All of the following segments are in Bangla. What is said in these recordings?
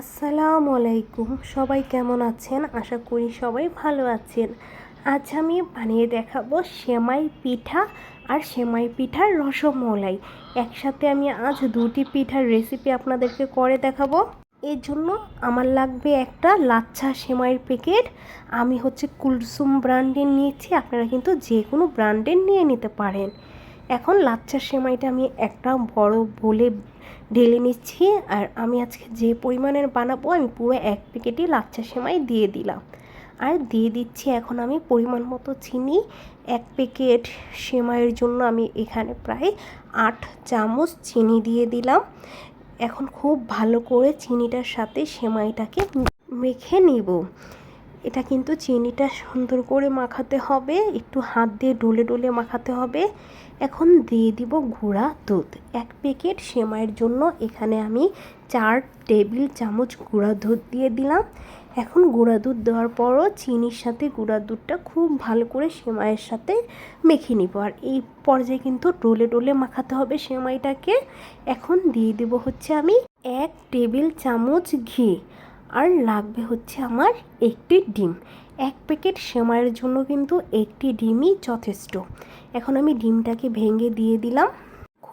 আসসালামু আলাইকুম। সবাই কেমন আছেন? আশা করি সবাই ভালো আছেন। আজ আমি বানিয়ে দেখাবো সেমাই পিঠা আর সেমাই পিঠার রসমলাই। একসাথে আমি আজ দুটি পিঠার রেসিপি আপনাদেরকে করে দেখাবো। এর জন্য আমার লাগবে একটা লাচ্ছা সেমাইয়ের প্যাকেট আমি হচ্ছে কুলসুম ব্র্যান্ডের নিয়েছি। আপনারা কিন্তু যে কোনো ব্র্যান্ডের নিয়ে নিতে পারেন। এখন লাচ্ছা সেমাইটা আমি একটা বড় বলে ঢেলে নিচ্ছি আর আমি আজকে যে পরিমাণের বানাবো, আমি পুরো এক প্যাকেটই লাচ্ছা সেমাই দিয়ে দিলাম। আর দিয়ে দিচ্ছি এখন আমি পরিমাণ মতো চিনি। এক প্যাকেট সেমাইয়ের জন্য আমি এখানে প্রায় আট চামচ চিনি দিয়ে দিলাম। এখন খুব ভালো করে চিনিটার সাথে সেমাইটাকে মেখে নিব। এটা কিন্তু চিনিটা সুন্দর করে মাখাতে হবে, একটু হাত দিয়ে ডলে ডলে মাখাতে হবে। এখন দিয়ে দিব গুঁড়া দুধ। এক প্যাকেট সেমাইয়ের জন্য এখানে আমি চার টেবিল চামচ গুঁড়া দুধ দিয়ে দিলাম। এখন গুঁড়া দুধ দেওয়ার পরও চিনির সাথে গুঁড়া দুধটা খুব ভালো করে সেমাইয়ের সাথে মেখে নিব। আর এই পর্যায়ে কিন্তু ডোলে ডোলে মাখাতে হবে সেমাইটাকে। এখন দিয়ে দেব হচ্ছে আমি এক টেবিল চামচ ঘি। আর লাগবে হচ্ছে আমার একটি ডিম। এক প্যাকেট সেমাইয়ের জন্য কিন্তু একটি ডিমই যথেষ্ট। এখন আমি ডিমটাকে ভেঙে দিয়ে দিলাম।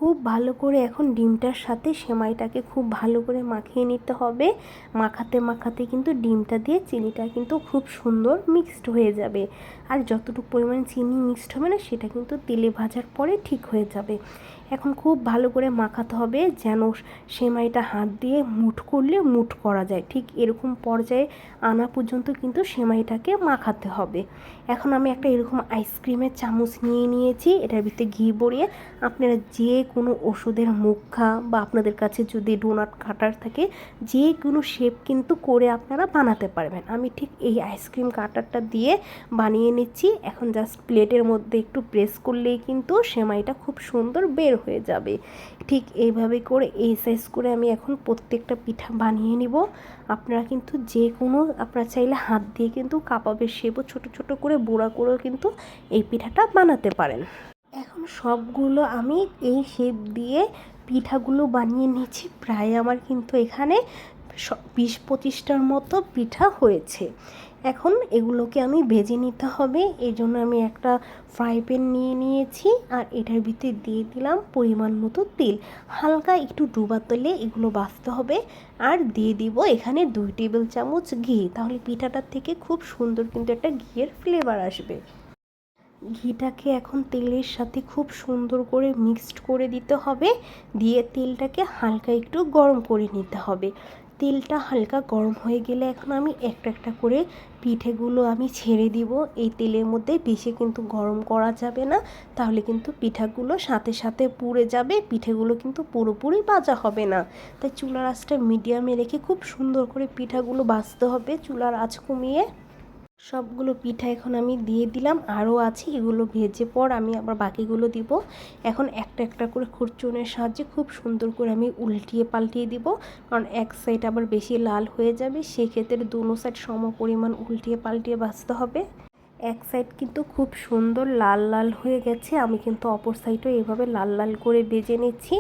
খুব ভালো করে এখন ডিমটার সাথে সেমাইটাকে খুব ভালো করে মাখিয়ে নিতে হবে। মাখাতে মাখাতে কিন্তু ডিমটা দিয়ে চিনিটা কিন্তু খুব সুন্দর মিক্সড হয়ে যাবে। আর যতটুকু পরিমাণ চিনি মিক্সড হবে না, সেটা কিন্তু তেলে ভাজার পরে ঠিক হয়ে যাবে। এখন খুব ভালো করে মাখাতে হবে যেন সেমাইটা হাত দিয়ে মুঠ করলে মুঠ করা যায়। ঠিক এরকম পর্যায়ে আনা পর্যন্ত কিন্তু সেমাইটাকে মাখাতে হবে। এখন আমি একটা এরকম আইসক্রিমের চামচ নিয়ে নিয়েছি। এটার ভিতরে ঘি ভরিয়ে আপনারা যে কোনো ওষুধের মুখা বা আপনাদের কাছে যদি ডোনাট কাটার থাকে, যে কোনো শেপ কিন্তু করে আপনারা বানাতে পারবেন। আমি ঠিক এই আইসক্রিম কাটারটা দিয়ে বানিয়ে নিচ্ছি। এখন জাস্ট প্লেটের মধ্যে একটু প্রেস করলেই কিন্তু সেমাইটা খুব সুন্দর বের হয়ে যাবে। ঠিক এইভাবে করে এই সাইজ করে আমি এখন প্রত্যেকটা পিঠা বানিয়ে নিব। আপনারা কিন্তু যে কোনো, আপনারা চাইলে হাত দিয়ে কিন্তু কাবাবের শেপও ছোট ছোট করে, বুড়া করেও কিন্তু এই পিঠাটা বানাতে পারেন। সবগুলো আমি এই শেপ দিয়ে পিঠাগুলো বানিয়ে নিয়েছি। প্রায় আমার কিন্তু এখানে বিশ পঁচিশটার মতো পিঠা হয়েছে। এখন এগুলোকে আমি ভেজে নিতে হবে। এই জন্য আমি একটা ফ্রাই প্যান নিয়ে নিয়েছি আর এটার ভিতরে দিয়ে দিলাম পরিমাণ মতো তেল। হালকা একটু ডুবা তেলে এগুলো বাঁচতে হবে। আর দিয়ে দিব এখানে দুই টেবিল চামচ ঘি। তাহলে পিঠাটার থেকে খুব সুন্দর কিন্তু একটা ঘিয়ের ফ্লেভার আসবে। ঘিটাকে এখন তেলের সাথে খুব সুন্দর করে মিক্সড করে দিতে হবে। দিয়ে তেলটাকে হালকা একটু গরম করে নিতে হবে। তেলটা হালকা গরম হয়ে গেলে এখন আমি একটা একটা করে পিঠেগুলো আমি ছেড়ে দিব। এই তেলের মধ্যে বেশি কিন্তু গরম করা যাবে না। তাহলে কিন্তু পিঠাগুলো সাথে সাথে পুড়ে যাবে। পিঠেগুলো কিন্তু পুরোপুরি ভাজা হবে না। তাই চুলার আঁচটা মিডিয়ামে রেখে খুব সুন্দর করে পিঠাগুলো ভাজতে হবে। চুলার আঁচ কমিয়ে সবগুলো পিঠা এখন আমি দিয়ে দিলাম, আরও আছে, এগুলো ভেজে পর আমি আবার বাকিগুলো দিব। এখন একটা একটা করে খুরচুনের সাহায্যে খুব সুন্দর করে আমি উল্টিয়ে পাল্টিয়ে দিব, কারণ এক সাইড আবার বেশি লাল হয়ে যাবে, সেক্ষেত্রে দুনো সাইড সম পরিমাণ উল্টিয়ে পাল্টিয়ে বাঁচতে হবে। এক সাইড কিন্তু খুব সুন্দর লাল লাল হয়ে গেছে। আমি কিন্তু অপর সাইডও এভাবে লাল লাল করে বেজে নিচ্ছি।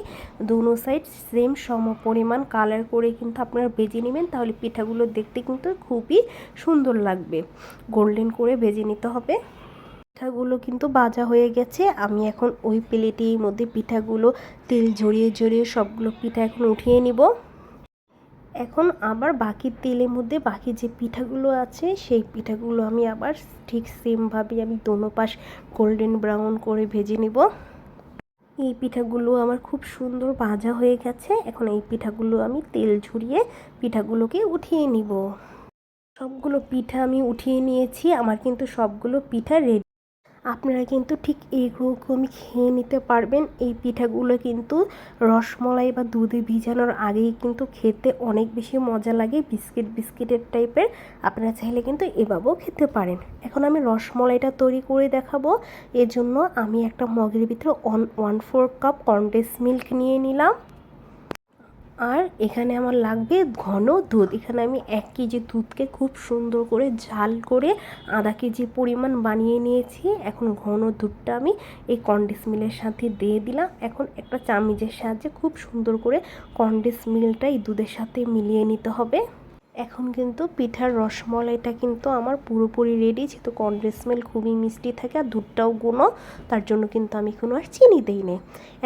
দুনো সাইড সেম সম পরিমাণ কালার করে কিন্তু আপনারা বেজে নেবেন। তাহলে পিঠাগুলো দেখতে কিন্তু খুবই সুন্দর লাগবে। গোল্ডেন করে বেজে নিতে হবে। পিঠাগুলো কিন্তু বাজা হয়ে গেছে। আমি এখন ওই প্লেটের মধ্যে পিঠাগুলো তেল ঝরিয়ে ঝরিয়ে সবগুলো পিঠা এখন উঠিয়ে নিব। এখন আবার বাকি তেলের মধ্যে বাকি যে পিঠাগুলো আছে, সেই পিঠাগুলো আমি আবার ঠিক সেমভাবে আমি দোনো পাশ গোল্ডেন ব্রাউন করে ভেজে নেব। এই পিঠাগুলো আমার খুব সুন্দর ভাজা হয়ে গেছে। এখন এই পিঠাগুলো আমি তেল ঝুরিয়ে পিঠাগুলোকে উঠিয়ে নিব। সবগুলো পিঠা আমি উঠিয়ে নিয়েছি। আমার কিন্তু সবগুলো পিঠা রেডি আপনারা কিন্তু ঠিক এইরকমই খেয়ে নিতে পারবেন। এই পিঠাগুলো কিন্তু রসমলাই বা দুধে ভিজানোর আগেই কিন্তু খেতে অনেক বেশি মজা লাগে, বিস্কিট বিস্কিটের টাইপের। আপনারা চাইলে কিন্তু এভাবেও খেতে পারেন। এখন আমি রসমলাইটা তৈরি করে দেখাবো। এর জন্য আমি একটা মগের ভিতরে one one four cup condense milk নিয়ে নিলাম। আর এখানে আমার লাগবে ঘন দুধ। এখানে আমি এক কেজি দুধকে খুব সুন্দর করে ঝাল করে আধা কেজি পরিমাণ বানিয়ে নিয়েছি। এখন ঘন দুধটা আমি এই কন্ডেন্স মিলের সাথে দিয়ে দিলাম। এখন একটা চামিজের সাহায্যে খুব সুন্দর করে কন্ডেন্স মিলটা এই দুধের সাথে মিলিয়ে নিতে হবে। এখন কিন্তু পিঠার রসমলাইটা কিন্তু আমার পুরোপুরি রেডি যেহেতু কন্ডেন্স মিল্ক খুবই মিষ্টি থাকে আর দুধটাও গুণো, তার জন্য কিন্তু আমি কোনো আর চিনি দিই না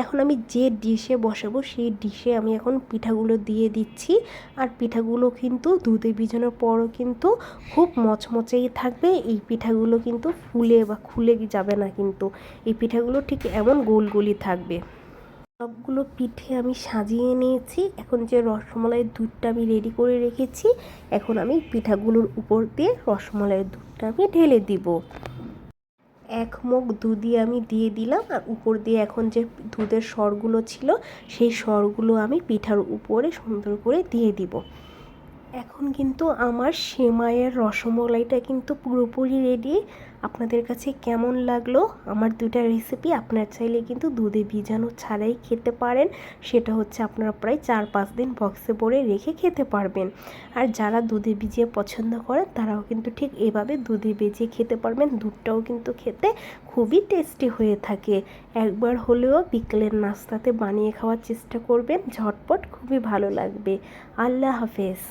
এখন আমি যে ডিশে বসাবো, সেই ডিশে আমি এখন পিঠাগুলো দিয়ে দিচ্ছি। আর পিঠাগুলো কিন্তু দুধে ভিজানোর পরও কিন্তু খুব মচমচেই থাকবে। এই পিঠাগুলো কিন্তু ফুলে বা খুলে যাবে না কিন্তু। এই পিঠাগুলো ঠিক এমন গোল গোলই থাকবে। সবগুলো পিঠে আমি সাজিয়ে নিয়েছি। এখন যে রসমলাইয়ের দুধটা আমি রেডি করে রেখেছি, এখন আমি পিঠাগুলোর উপর দিয়ে রসমলাইয়ের দুধটা আমি ঢেলে দিব। এক মুখ দুধই আমি দিয়ে দিলাম, আর উপর দিয়ে এখন যে দুধের সরগুলো ছিল, সেই সরগুলো আমি পিঠার উপরে সুন্দর করে দিয়ে দিব। এখন কিন্তু আমার সেমাইয়ের রসমলাইটা কিন্তু পুরোপুরি রেডি আপনাদের কাছে কেমন লাগল? আমার দুটা রেসিপি আপনার চাইলে কিন্তু দুধে ভিজানো ছাড়াই খেতে পারেন। সেটা হচ্ছে আপনারা প্রায় চার পাঁচ দিন বক্সে ভরে রেখে খেতে পারবেন। আর যারা দুধে ভিজিয়ে পছন্দ করেন, তারাও কিন্তু ঠিক এভাবে দুধে ভিজিয়ে খেতে পারবেন। দুধটাও কিন্তু খেতে খুবই টেস্টি হয়ে থাকে। একবার হলেও বিকেলের নাস্তাতে বানিয়ে খাওয়ার চেষ্টা করবেন। ঝটপট, খুবই ভালো লাগবে। আল্লাহ হাফেজ।